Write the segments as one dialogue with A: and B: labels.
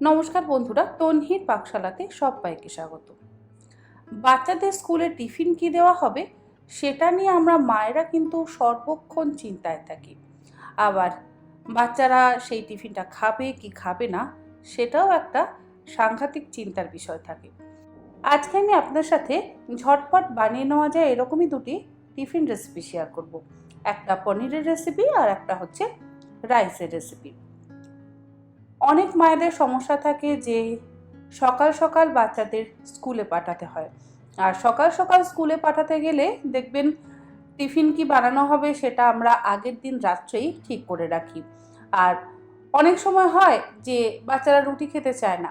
A: নমস্কার বন্ধুরা, তনহির পাকশালাতে সবাইকে স্বাগত। বাচ্চাদের স্কুলে টিফিন কি দেওয়া হবে, সেটা নিয়ে আমরা মায়েরা কিন্তু সর্বক্ষণ চিন্তায় থাকি। আবার বাচ্চারা সেই টিফিনটা খাবে কি খাবে না, সেটাও একটা সাংঘাতিক চিন্তার বিষয় থাকে। আজকে আমি আপনাদের সাথে ঝটপট বানিয়ে নেওয়া যায় এরকমই দুটি টিফিন রেসিপি শেয়ার করব। একটা পনিরের রেসিপি আর একটা হচ্ছে রাইসের রেসিপি অনেক মায়েদের সমস্যা থাকে যে সকাল সকাল বাচ্চাদের স্কুলে পাঠাতে হয়। আর সকাল সকাল স্কুলে পাঠাতে গেলে দেখবেন টিফিন কি বানানো হবে সেটা আমরা আগের দিন রাত্রেই ঠিক করে রাখি। আর অনেক সময় হয় যে বাচ্চারা রুটি খেতে চায় না।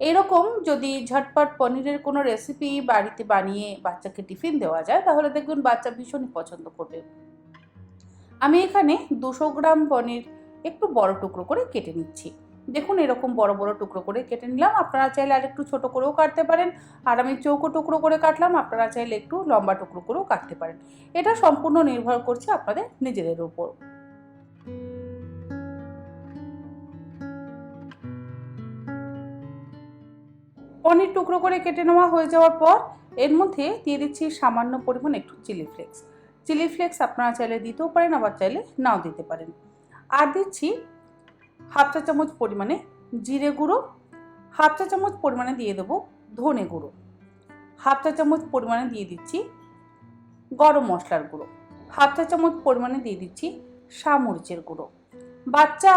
A: এরকম যদি ঝটপট পনিরের কোনো রেসিপি বাড়িতে বানিয়ে বাচ্চাকে টিফিন দেওয়া যায়, তাহলে দেখবেন বাচ্চা ভীষণই পছন্দ করবে। আমি এখানে দুশো গ্রাম পনির একটু বড় টুকরো করে কেটে নিচ্ছি। দেখুন এরকম বড় বড় টুকরো করে কেটে নিলাম। আপনারা চাইলে আর একটু ছোটো করেও কাটতে পারেন। আর আমি চৌকো টুকরো করে কাটলাম। আপনারা চাইলে একটু লম্বা টুকরো করেও কাটতে পারেন। এটা সম্পূর্ণ নির্ভর করছে আপনাদের নিজেদের উপর। পনির টুকরো করে কেটে নেওয়া হয়ে যাওয়ার পর এর মধ্যে দিয়ে দিচ্ছি সামান্য পরিমাণ একটু চিলি ফ্লেক্স। চিলি ফ্লেক্স আপনারা চাইলে দিতেও পারেন, আবার চাইলে নাও দিতে পারেন। আর দিচ্ছি হাফ চা চামচ পরিমাণে জিরে গুঁড়ো, হাফ চা চামচ পরিমাণে দিয়ে দেবো ধনে গুঁড়ো। হাফ চা চামচ পরিমাণে দিয়ে দিচ্ছি গরম মশলার গুঁড়ো। হাফ চা চামচ পরিমাণে দিয়ে দিচ্ছি সামরিচের গুঁড়ো। বাচ্চা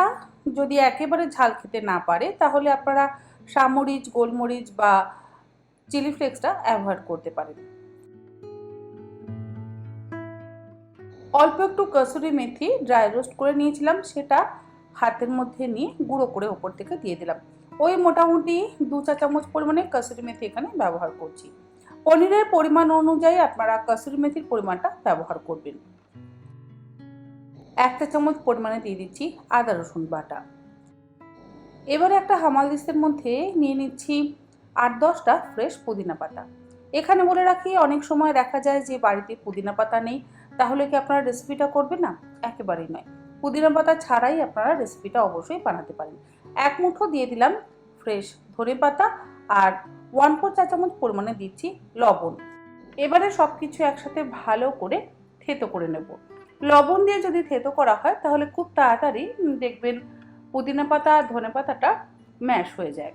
A: যদি একেবারে ঝাল খেতে না পারে, তাহলে আপনারা সামরিচ গোলমরিচ বা চিলি ফ্লেক্সটা অ্যাভয়েড করতে পারেন। অল্প একটু কসুরি মেথি ড্রাই রোস্ট করে নিয়েছিলাম, সেটা হাতের মধ্যে নিয়ে গুঁড়ো করে ওপর থেকে দিয়ে দিলাম। ওই মোটামুটি দু চা চামচ পরিমাণে কসুরি মেথি এখানে ব্যবহার করছি। পনিরের পরিমাণ অনুযায়ী আপনারা কসুরি মেথির পরিমাণটা ব্যবহার করবেন। একটা চামচ পরিমাণে দিয়ে দিচ্ছি আদা রসুন বাটা। এবারে একটা হামাল দিস্তের মধ্যে নিয়ে নিচ্ছি আট দশটা ফ্রেশ পুদিনা পাতা। এখানে বলে রাখি, অনেক সময় দেখা যায় যে বাড়িতে পুদিনা পাতা নেই, তাহলে কি আপনারা রেসিপিটা করবেন না? একেবারেই নয়। পুদিনা পাতা ছাড়াই আপনারা রেসিপিটা অবশ্যই বানাতে পারেন। এক মুঠো দিয়ে দিলাম ফ্রেশ ধনে পাতা আর ওয়ান ফোর চা চামচ পরিমাণে দিচ্ছি লবণ। এবারে সব কিছু একসাথে ভালো করে থেতো করে নেব। লবণ দিয়ে যদি থেতো করা হয়, তাহলে খুব তাড়াতাড়ি দেখবেন পুদিনা পাতা আর ধনে পাতাটা ম্যাশ হয়ে যায়।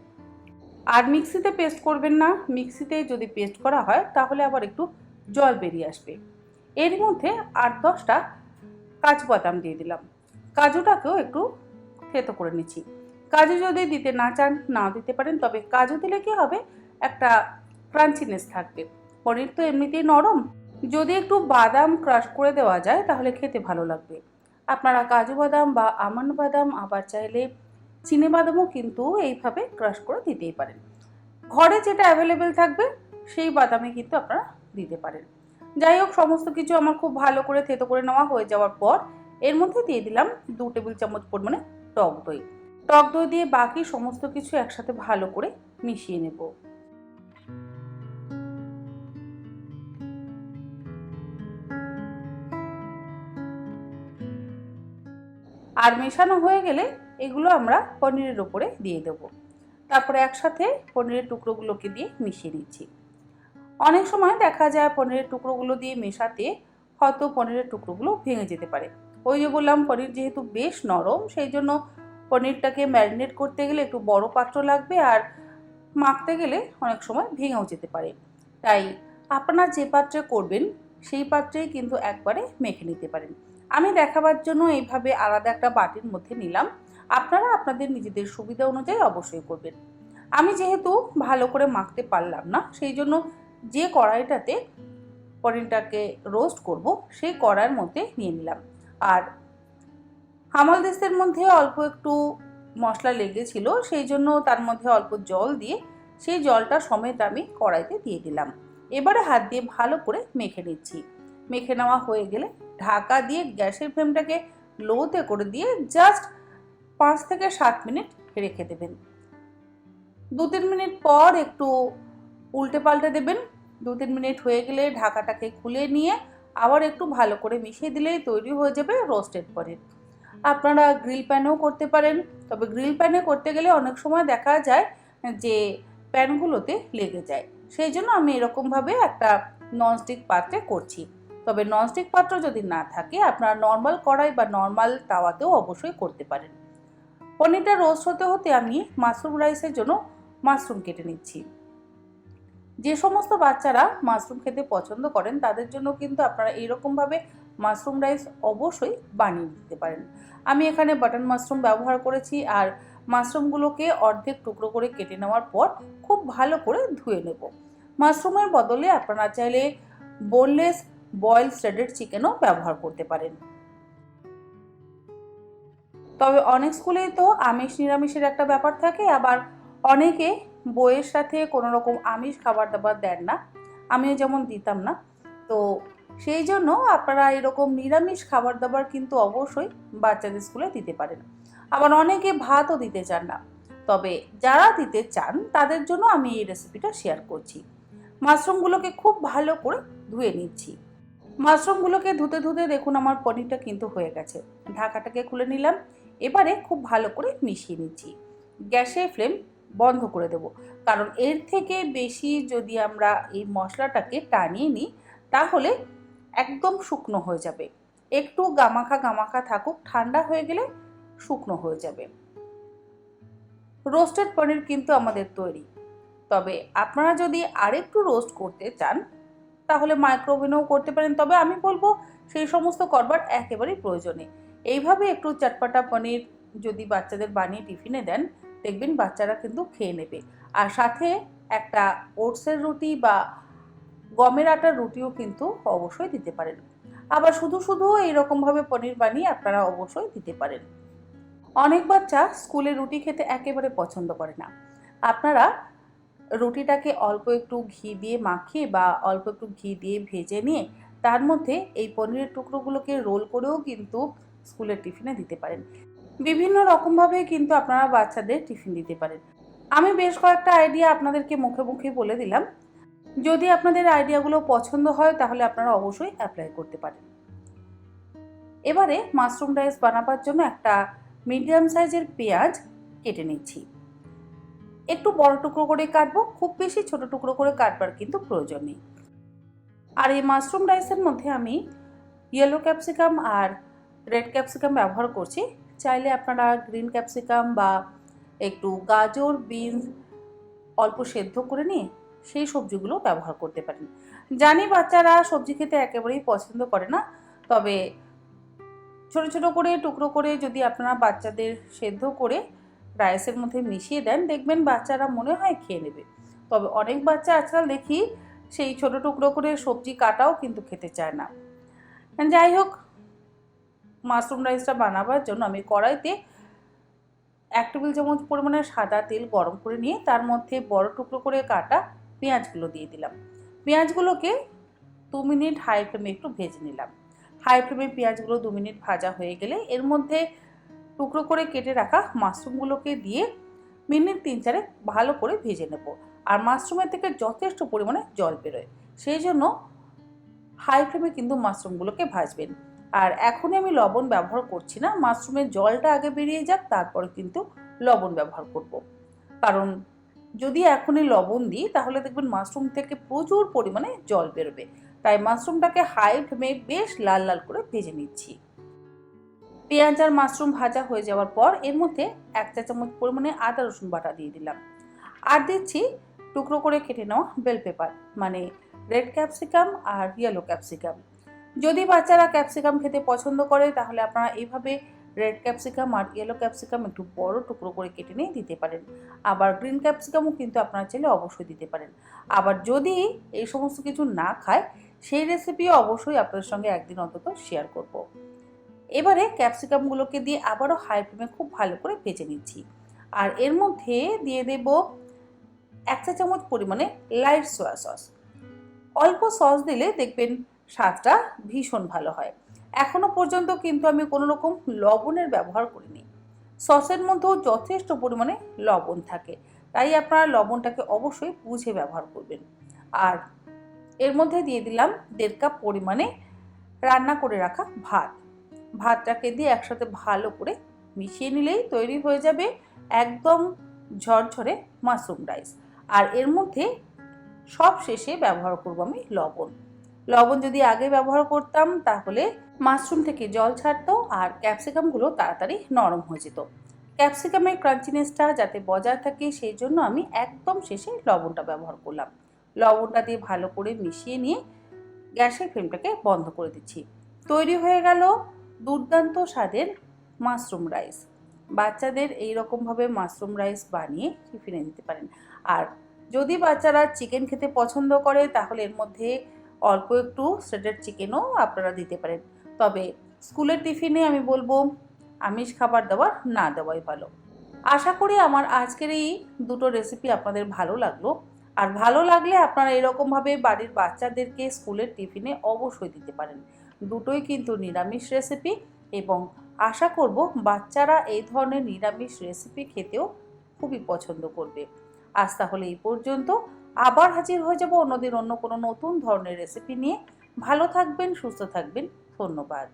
A: আর মিক্সিতে পেস্ট করবেন না। মিক্সিতে যদি পেস্ট করা হয়, তাহলে আবার একটু জল বেরিয়ে আসবে। এর মধ্যে আট দশটা কাজু বাদাম দিয়ে দিলাম। কাজুটাকেও একটু থেতো করে নিচ্ছি। কাজু যদি দিতে না চান নাও দিতে পারেন, তবে কাজু দিলে কি হবে? একটা ক্রাঞ্চিনেস থাকবে। পনির তো এমনিতেই নরম। যদি একটু বাদাম ক্রাশ করে দেওয়া যায়, তাহলে খেতে ভালো লাগবে। আপনারা কাজু বাদাম বা আমন্ড বাদাম আবার চাইলে চিনে বাদামও কিন্তু এইভাবে ক্রাশ করে দিতেই পারেন। ঘরে যেটা অ্যাভেলেবেল থাকবে, সেই বাদামে কিন্তু আপনারা দিতে পারেন। যাই হোক, সমস্ত কিছু আমার খুব ভালো করে থেতো করে নেওয়া হয়ে যাওয়ার পর এর মধ্যে দিয়ে দিলাম দু টেবিল চামচ পরিমাণে টক দই। টক দই দিয়ে বাকি সমস্ত কিছু একসাথে ভালো করে মিশিয়ে নেব। আর মেশানো হয়ে গেলে এগুলো আমরা পনিরের ওপরে দিয়ে দেবো। তারপরে একসাথে পনিরের টুকরোগুলোকে দিয়ে মিশিয়ে নিচ্ছি। অনেক সময় দেখা যায় পনিরের টুকরোগুলো দিয়ে মেশাতে হয়তো পনিরের টুকরোগুলো ভেঙে যেতে পারে। ওই যে বললাম, পনির যেহেতু বেশ নরম, সেই জন্য পনিরটাকে ম্যারিনেট করতে গেলে একটু বড় পাত্র লাগবে আর মাখতে গেলে অনেক সময় ভেঙেও যেতে পারে। তাই আপনারা যে পাত্রে করবেন, সেই পাত্রেই কিন্তু একবারে মেখে নিতে পারেন। আমি দেখাবার জন্য এইভাবে আলাদা একটা বাটির মধ্যে নিলাম। আপনারা আপনাদের নিজেদের সুবিধা অনুযায়ী অবশ্যই করবেন। আমি যেহেতু ভালো করে মাখতে পারলাম না, সেই জন্য যে কড়াইটাতে পনিরটাকে রোস্ট করব, সেই কড়াইয়ের মধ্যে নিয়ে নিলাম। আর হামাল দেশের মধ্যে অল্প একটু মশলা লেগেছিল, সেই জন্য তার মধ্যে অল্প জল দিয়ে সেই জলটা সমেত আমি কড়াইতে দিয়ে দিলাম। এবারে হাত দিয়ে ভালো করে মেখে নিচ্ছি। মেখে নেওয়া হয়ে গেলে ঢাকা দিয়ে গ্যাসের ফ্লেমটাকে লোতে করে দিয়ে জাস্ট পাঁচ থেকে সাত মিনিট রেখে দেবেন। দু তিন মিনিট পর একটু উল্টে পাল্টে দেবেন। দু তিন মিনিট হয়ে গেলে ঢাকাটাকে খুলে নিয়ে আবার একটু ভালো করে মিশিয়ে দিলেই তৈরি হয়ে যাবে রোস্টেড পনির। আপনারা গ্রিল প্যানেও করতে পারেন, তবে গ্রিল প্যানে করতে গেলে অনেক সময় দেখা যায় যে প্যানগুলোতে লেগে যায়। সেই জন্য আমি এরকমভাবে একটা ননস্টিক পাত্রে করছি। তবে ননস্টিক পাত্র যদি না থাকে, আপনারা নর্মাল কড়াই বা নর্মাল তাওয়াতেও অবশ্যই করতে পারেন। পনিরটা রোস্ট হতে হতে আমি মাশরুম রাইসের জন্য মাশরুম কেটে নিচ্ছি। যে সমস্ত বাচ্চারা মাশরুম খেতে পছন্দ করেন, তাদের জন্য কিন্তু আপনারা এইরকমভাবে মাশরুম রাইস অবশ্যই বানিয়ে দিতে পারেন। আমি এখানে বাটন মাশরুম ব্যবহার করেছি আর মাশরুমগুলোকে অর্ধেক টুকরো করে কেটে নেওয়ার পর খুব ভালো করে ধুয়ে নেব। মাশরুমের বদলে আপনারা চাইলে বোনলেস বয়েল শ্রেডেড চিকেনও ব্যবহার করতে পারেন। তবে অনেক স্কুলেই তো আমিষ নিরামিষের একটা ব্যাপার থাকে, আবার অনেকে বইয়ের সাথে কোনো রকম আমিষ খাবার দাবার দেন না। আমিও যেমন দিতাম না। তো সেই জন্য আপনারা এরকম নিরামিষ খাবার দাবার কিন্তু অবশ্যই বাচ্চাদের স্কুলে দিতে পারেন। আবার অনেকে ভাতও দিতে চান না। তবে যারা দিতে চান, তাদের জন্য আমি এই রেসিপিটা শেয়ার করছি। মাশরুমগুলোকে খুব ভালো করে ধুয়ে নিচ্ছি। মাশরুমগুলোকে ধুতে ধুতে দেখুন আমার পনিরটা কিন্তু হয়ে গেছে। ঢাকাটাকে খুলে নিলাম। এবারে খুব ভালো করে মিশিয়ে নিচ্ছি। গ্যাসের ফ্লেম বন্ধ করে দেব। কারণ এর থেকে বেশি যদি আমরা এই মশলাটাকে টানিয়ে নিই, তাহলে একদম শুকনো হয়ে যাবে। একটু গামাখা গামাখা থাকুক, ঠান্ডা হয়ে গেলে শুকনো হয়ে যাবে। রোস্টেড পনির কিন্তু আমাদের তৈরি। তবে আপনারা যদি আরেকটু রোস্ট করতে চান, তাহলে মাইক্রোওভেনেও করতে পারেন। তবে আমি বলব, সেই সমস্ত করবার একেবারেই প্রয়োজনে। এইভাবে একটু চটপাটা পনির যদি বাচ্চাদের বানিয়ে টিফিনে দেন দেখবেন বাচ্চারা কিন্তু খেয়ে নেবে। আর সাথে একটা ওটসের রুটি বা গমের আটার রুটিও কিন্তু অবশ্যই দিতে পারেন। আবার শুধু শুধু এইরকমভাবে পনির বানিয়ে আপনারা অবশ্যই দিতে পারেন। অনেক বাচ্চা স্কুলে রুটি খেতে একেবারে পছন্দ করে না। আপনারা রুটিটাকে অল্প একটু ঘি দিয়ে মাখিয়ে বা অল্প একটু ঘি দিয়ে ভেজে নিয়ে তার মধ্যে এই পনিরের টুকরোগুলোকে রোল করেও কিন্তু স্কুলের টিফিনে দিতে পারেন। বিভিন্ন রকমভাবে কিন্তু আপনারা বাচ্চাদের টিফিন দিতে পারেন। আমি বেশ কয়েকটা আইডিয়া আপনাদেরকে মুখে মুখে বলে দিলাম। যদি আপনাদের আইডিয়াগুলো পছন্দ হয়, তাহলে আপনারা অবশ্যই অ্যাপ্লাই করতে পারেন। এবারে মাশরুম রাইস বানাবার জন্য একটা মিডিয়াম সাইজের পেঁয়াজ কেটে নিচ্ছি। একটু বড় টুকরো করে কাটবো, খুব বেশি ছোট টুকরো করে কাটবার কিন্তু প্রয়োজন নেই। আর এই মাশরুম রাইসের মধ্যে আমি ইয়েলো ক্যাপসিকাম আর রেড ক্যাপসিকাম ব্যবহার করছি। চাইলে আপনারা গ্রিন ক্যাপসিকাম বা একটু গাজর বিনস অল্প সেদ্ধ করে নিয়ে সেই সবজিগুলো ব্যবহার করতে পারেন। জানি বাচ্চারা সবজি খেতে একেবারেই পছন্দ করে না, তবে ছোট ছোট করে, টুকরো করে যদি আপনারা বাচ্চাদের সেদ্ধ করে রাইসের মধ্যে মিশিয়ে দেন, দেখবেন বাচ্চারা মনে হয় খেয়ে নেবে। তবে অনেক বাচ্চা আজকাল দেখি সেই ছোট টুকরো করে সবজি কাটাও কিন্তু খেতে চায় না। যাই হোক মাশরুম রাইসটা বানাবার জন্য আমি কড়াইতে এক টেবিল চামচ পরিমাণে সাদা তেল গরম করে নিয়ে তার মধ্যে বড় টুকরো করে কাটা পেঁয়াজগুলো দিয়ে দিলাম। পেঁয়াজগুলোকে দু মিনিট হাই ফ্লেমে একটু ভেজে নিলাম। হাই ফ্লেমে পেঁয়াজগুলো দু মিনিট ভাজা হয়ে গেলে এর মধ্যে টুকরো করে কেটে রাখা মাশরুমগুলোকে দিয়ে মিনিট তিন চারে ভালো করে ভেজে নেব। আর মাশরুমের থেকে যথেষ্ট পরিমাণে জল বেরোয়। সেই জন্য হাই ফ্লেমে কিন্তু মাশরুমগুলোকে ভাজবেন। আর এখনই আমি লবণ ব্যবহার করছি না, মাশরুমের জলটা আগে বেরিয়ে যাক, তারপরে কিন্তু লবণ ব্যবহার করব। কারণ যদি এখনই লবণ দিই, তাহলে দেখবেন মাশরুম থেকে প্রচুর পরিমাণে জল বেরোবে। তাই মাশরুমটাকে হাই ফ্লেমে বেশ লাল লাল করে ভেজে নিচ্ছি। পেঁয়াজ আর মাশরুম ভাজা হয়ে যাওয়ার পর এর মধ্যে এক চা চামচ পরিমাণে আদা রসুন বাটা দিয়ে দিলাম। আর দিচ্ছি টুকরো করে কেটে নেওয়া বেল পেপার মানে রেড ক্যাপসিকাম আর ইয়েলো ক্যাপসিকাম যদি বাচ্চারা ক্যাপসিকাম খেতে পছন্দ করে, তাহলে আপনারা এইভাবে রেড ক্যাপসিকাম আর ইয়েলো ক্যাপসিকাম একটু বড় টুকরো করে কেটে নিয়ে দিতে পারেন। আবার গ্রিন ক্যাপসিকামও কিন্তু আপনারা চাইলে অবশ্যই দিতে পারেন। আবার যদি এই সমস্ত কিছু না খায়, সেই রেসিপিও অবশ্যই আপনাদের সঙ্গে একদিন অন্তত শেয়ার করব। এবারে ক্যাপসিকামগুলোকে দিয়ে আবারও হাই ফ্লেমে খুব ভালো করে ভেজে নিচ্ছি। আর এর মধ্যে দিয়ে দেব এক চা চামচ পরিমাণে লাইট সোয়া সস। অল্প সস দিলে দেখবেন স্বাদটা ভীষণ ভালো হয়। এখনও পর্যন্ত কিন্তু আমি কোনো রকম লবণের ব্যবহার করিনি। সসের মধ্যেও যথেষ্ট পরিমাণে লবণ থাকে, তাই আপনারা লবণটাকে অবশ্যই বুঝে ব্যবহার করবেন। আর এর মধ্যে দিয়ে দিলাম দেড় কাপ পরিমাণে রান্না করে রাখা ভাত। ভাতটাকে দিয়ে একসাথে ভালো করে মিশিয়ে নিলেই তৈরি হয়ে যাবে একদম ঝরঝরে মাশরুম রাইস। আর এর মধ্যে সব শেষে ব্যবহার করব আমি লবণ। লবণ যদি আগে ব্যবহার করতাম, তাহলে মাশরুম থেকে জল ছাড়তো আর ক্যাপসিকামগুলো তাড়াতাড়ি নরম হয়ে যেত। ক্যাপসিকামের ক্রাঞ্চিনেসটা যাতে বজায় থাকে, সেই জন্য আমি একদম শেষে লবণটা ব্যবহার করলাম। লবণটা দিয়ে ভালো করে মিশিয়ে নিয়ে গ্যাসের ফ্লেমটাকে বন্ধ করে দিচ্ছি। তৈরি হয়ে গেল দুর্দান্ত স্বাদের মাশরুম রাইস। বাচ্চাদের এই রকমভাবে মাশরুম রাইস বানিয়ে টিফিনে দিতে পারেন। আর যদি বাচ্চারা চিকেন খেতে পছন্দ করে, তাহলে এর মধ্যে অল্প একটু স্রেটেড চিকেনও আপনারা দিতে পারেন। তবে স্কুলের টিফিনে আমি বলব, আমিষ খাবার দাবার না দেওয়াই ভালো। আশা করি আমার আজকের এই দুটো রেসিপি আপনাদের ভালো লাগল। আর ভালো লাগলে আপনারা এরকমভাবে বাড়ির বাচ্চাদেরকে স্কুলের টিফিনে অবশ্যই দিতে পারেন। দুটোই কিন্তু নিরামিষ রেসিপি এবং আশা করব বাচ্চারা এই ধরনের নিরামিষ রেসিপি খেতেও খুবই পছন্দ করবে। আজ তাহলে এই পর্যন্ত। আবার হাজির হয়ে যাব অন্যদের অন্য কোনো নতুন ধরনের রেসিপি নিয়ে। ভালো থাকবেন, সুস্থ থাকবেন। ধন্যবাদ।